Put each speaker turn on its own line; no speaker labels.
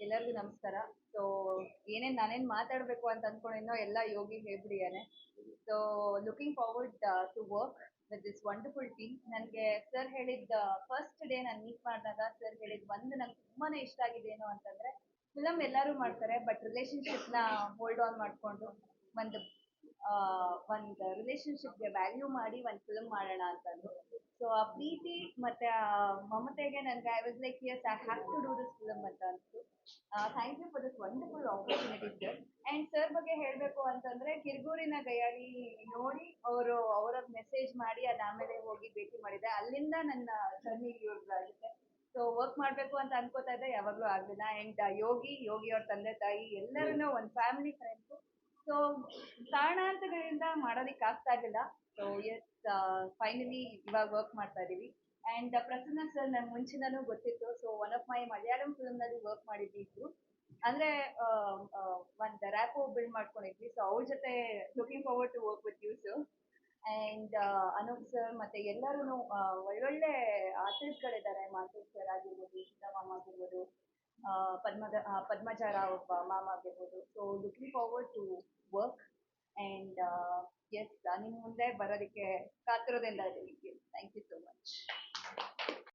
ಎಲ್ಲರಿಗೂ ನಮಸ್ಕಾರ. ಸೊ ಏನೇನು ನಾನೇನು ಮಾತಾಡಬೇಕು ಅಂತ ಅಂದ್ಕೊಂಡಿನೋ ಎಲ್ಲ Yogi ಹೇಳ್ಬಿಡಿಯಾನೆ so looking forward to work with this wonderful team ನನಗೆ ಸರ್ ಹೇಳಿದ್ದ ಫಸ್ಟ್ ಡೇ ನಾನು ಮೀಟ್ ಮಾಡಿದಾಗ ಸರ್ ಹೇಳಿದ್ ಒಂದು ನಂಗೆ ತುಂಬಾ ಇಷ್ಟ ಆಗಿದೆ ಏನು ಅಂತಂದ್ರೆ ಫಿಲಮ್ ಎಲ್ಲರೂ ಮಾಡ್ತಾರೆ ಬಟ್ ರಿಲೇಶನ್ಶಿಪ್ನ ಹೋಲ್ಡ್ ಆನ್ ಮಾಡಿಕೊಂಡು ಒಂದು ಒಂದು ರಿಲೇಶನ್ಶಿಪ್ಗೆ ವ್ಯಾಲ್ಯೂ ಮಾಡಿ ಒಂದು ಫಿಲಮ್ ಮಾಡೋಣ ಅಂತಂದು ಸೊ ಆ ಪ್ರೀತಿ ಮತ್ತೆ ಮಮತೆಗೆ ನನಗೆ I was like yes I have to do this film ಅಂತ ಅನಿಸ್ತು. Thank you for this wonderful opportunity sir and sir ಬಗ್ಗೆ ಹೇಳಬೇಕು ಅಂತಂದ್ರೆ, ಕಿರ್ಗೂರಿನ ಗಯಾಳಿ ನೋಡಿ ಅವರು ಅವರ ಮೆಸೇಜ್ ಮಾಡಿ, ಅದ್ ಆಮೇಲೆ ಹೋಗಿ ಭೇಟಿ ಮಾಡಿದೆ. ಅಲ್ಲಿಂದ ನನ್ನ ಜರ್ನಿ ಯೂರ್ ಆಗುತ್ತೆ. ಸೊ ವರ್ಕ್ ಮಾಡಬೇಕು ಅಂತ ಅನ್ಕೋತಾ ಇದ್ದೆ, ಯಾವಾಗಲೂ ಆಗಲಿಲ್ಲ. ಆ್ಯಂಡ್ ಯೋಗಿ ಯೋಗಿ ಅವ್ರ ತಂದೆ, ತಾಯಿ ಎಲ್ಲರನ್ನೂ, ಒಂದು ಫ್ಯಾಮಿಲಿ ಫ್ರೆಂಡ್ಸು ಸೊ ಕಾರಣಾಂತರಗಳಿಂದ ಮಾಡೋದಕ್ಕೆ ಆಗ್ತಾ ಇರಲಿಲ್ಲ. ಸೊ ಎಸ್ ಫೈನಲಿ ಇವಾಗ ವರ್ಕ್ ಮಾಡ್ತಾ ಇದ್ದೀವಿ. ಆ್ಯಂಡ್ ಪ್ರಸನ್ನ ಸರ್ ನಂಗೆ ಮುಂಚಿನೂ ಗೊತ್ತಿತ್ತು. So one of my Malayalam ಫಿಲ್ಮ್ನಲ್ಲಿ work ಮಾಡಿದ್ದಿದ್ರು ಅಂದರೆ ಒಂದು ರ್ಯಾಪೋ ಬಿಲ್ಡ್ ಮಾಡ್ಕೊಂಡಿದ್ವಿ. ಸೊ ಅವ್ರ ಜೊತೆ looking forward to work with you sir and Anoop sir ಮತ್ತು ಎಲ್ಲರೂ ಒಳ್ಳೊಳ್ಳೆ ಆರ್ಟಿಸ್ಟ್ಗಳಿದ್ದಾರೆ ಮಾಂತೇಶ್ ಸರ್ ಆಗಿರ್ಬೋದು ಸೀತಾಮಾಮ ಆಗಿರ್ಬೋದು. ಪದ್ಮಜ ರಾವ್ ಮಾಮ ಆಗಿರ್ಬೋದು. So looking forward to work and yes ನಿಮ್ಮ ಮುಂದೆ ಬರೋದಕ್ಕೆ ಇದ್ದೀನಿ. Thank you so much